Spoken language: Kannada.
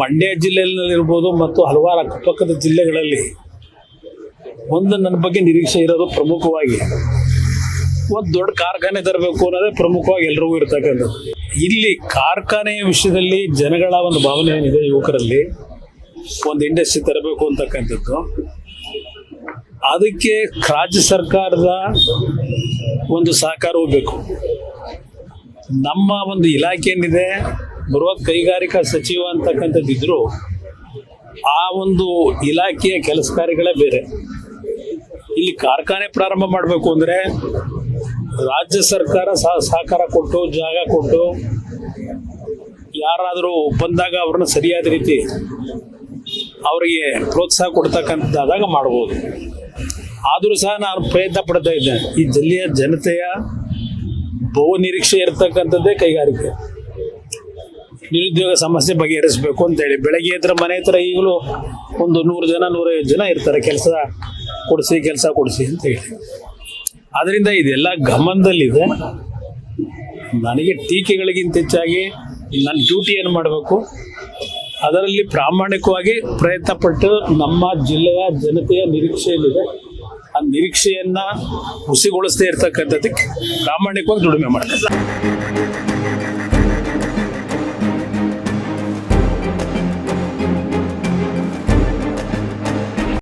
ಮಂಡ್ಯ ಜಿಲ್ಲೆಯಲ್ಲಿರ್ಬೋದು ಮತ್ತು ಹಲವಾರು ಅಕ್ಕಪಕ್ಕದ ಜಿಲ್ಲೆಗಳಲ್ಲಿ ಒಂದು ನನ್ನ ಬಗ್ಗೆ ನಿರೀಕ್ಷೆ ಇರೋದು ಪ್ರಮುಖವಾಗಿ ಒಂದು ದೊಡ್ಡ ಕಾರ್ಖಾನೆ ತರಬೇಕು ಅನ್ನೋದೇ ಪ್ರಮುಖವಾಗಿ ಎಲ್ರಿಗೂ ಇರ್ತಕ್ಕಂಥದ್ದು. ಇಲ್ಲಿ ಕಾರ್ಖಾನೆಯ ವಿಷಯದಲ್ಲಿ ಜನಗಳ ಒಂದು ಭಾವನೆ ಏನಿದೆ ಯುವಕರಲ್ಲಿ? ಒಂದು ಇಂಡಸ್ಟ್ರಿ ತರಬೇಕು ಅಂತಕ್ಕಂಥದ್ದು. ಅದಕ್ಕೆ ರಾಜ್ಯ ಸರ್ಕಾರದ ಒಂದು ಸಹಕಾರವೂ ಬೇಕು ನಮ್ಮ ಒಂದು ಇಲಾಖೆ ಏನಿದೆ ಬೃಹತ್ ಕೈಗಾರಿಕಾ ಸಚಿವ ಅಂತಕ್ಕಂಥದ್ದಿದ್ರು, ಆ ಒಂದು ಇಲಾಖೆಯ ಕೆಲಸ ಕಾರ್ಯಗಳೇ ಬೇರೆ. ಇಲ್ಲಿ ಕಾರ್ಖಾನೆ ಪ್ರಾರಂಭ ಮಾಡಬೇಕು ಅಂದರೆ ರಾಜ್ಯ ಸರ್ಕಾರ ಸಹ ಸಹಕಾರ ಕೊಟ್ಟು, ಜಾಗ ಕೊಟ್ಟು, ಯಾರಾದರೂ ಬಂದಾಗ ಅವ್ರನ್ನ ಸರಿಯಾದ ರೀತಿ ಅವರಿಗೆ ಪ್ರೋತ್ಸಾಹ ಕೊಡ್ತಕ್ಕಂಥದ್ದಾದಾಗ ಮಾಡ್ಬೋದು. ಆದರೂ ಸಹ ನಾನು ಪ್ರಯತ್ನ ಪಡ್ತಾ ಇದ್ದೇನೆ. ಈ ಜಿಲ್ಲೆಯ ಜನತೆಯ ಬಹು ನಿರೀಕ್ಷೆ ಇರತಕ್ಕಂಥದ್ದೇ ಕೈಗಾರಿಕೆ. ನಿರುದ್ಯೋಗ ಸಮಸ್ಯೆ ಬಗೆಹರಿಸಬೇಕು ಅಂತೇಳಿ ಬೆಳಗ್ಗೆ ಎದ್ರ ಮನೆ ಹತ್ರ ಈಗಲೂ ಒಂದು ನೂರು ಜನ, ನೂರೈವತ್ತು ಜನ ಇರ್ತಾರೆ. ಕೆಲಸ ಕೊಡಿಸಿ ಕೆಲಸ ಕೊಡಿಸಿ ಅಂತ ಹೇಳಿ. ಅದರಿಂದ ಇದೆಲ್ಲ ಗಮನದಲ್ಲಿದೆ. ನನಗೆ ಟೀಕೆಗಳಿಗಿಂತ ಹೆಚ್ಚಾಗಿ ನನ್ನ ಡ್ಯೂಟಿ ಏನು ಮಾಡಬೇಕು? ಅದರಲ್ಲಿ ಪ್ರಾಮಾಣಿಕವಾಗಿ ಪ್ರಯತ್ನ ಪಟ್ಟು ನಮ್ಮ ಜಿಲ್ಲೆಯ ಜನತೆಯ ನಿರೀಕ್ಷೆಯಲ್ಲಿದೆ. ಆ ನಿರೀಕ್ಷೆಯನ್ನು ಹುಸಿಗೊಳಿಸದೇ ಇರ್ತಕ್ಕಂಥದ್ದಕ್ಕೆ ಪ್ರಾಮಾಣಿಕವಾಗಿ ದುಡಿಮೆ ಮಾಡ್ತಾರೆ